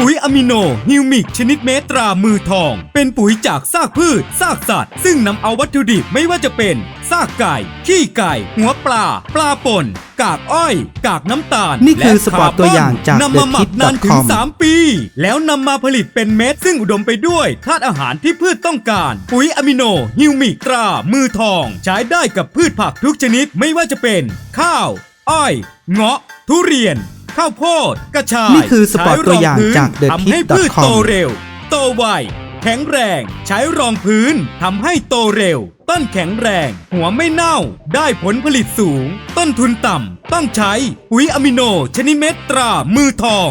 ปุ๋ยอะมิโนฮิวมิกชนิดเมตรามือทอง เป็นปุ๋ยจากซากพืชซากสัตว์ ซึ่งนำเอาวัตถุดิบไม่ว่าจะเป็นซากไก่ ขี้ไก่ หัวปลา ปลาป่น กากอ้อย กากน้ำตาลนี่คือและสปอร์ตตัวอย่างจากนำมาหมัก TheTip.com นานถึง 3 ปี แล้วนำมาผลิตเป็นเม็ดซึ่งอุดมไปด้วยธาตุอาหารที่พืชต้องการ ปุ๋ยอะมิโนฮิวมิกตรามือทอง ใช้ได้กับพืชผักทุกชนิดไม่ว่าจะเป็น ข้าว อ้อย เงาะ ทุเรียน ข้าวโพดกระชายนี่คือสปอร์ตตัวอย่างใช้รพื้นจาก The ทำให้ Tip พืช com โตเร็ว โตไวแข็งแรง ใช้รองพื้นทำให้โตเร็ว ต้นแข็งแรง หัวไม่เน่า ได้ผลผลิตสูง ต้นทุนต่ำ ต้องใช้ปุ๋ยอะมิโน ชนิดเม็ดตรามือทอง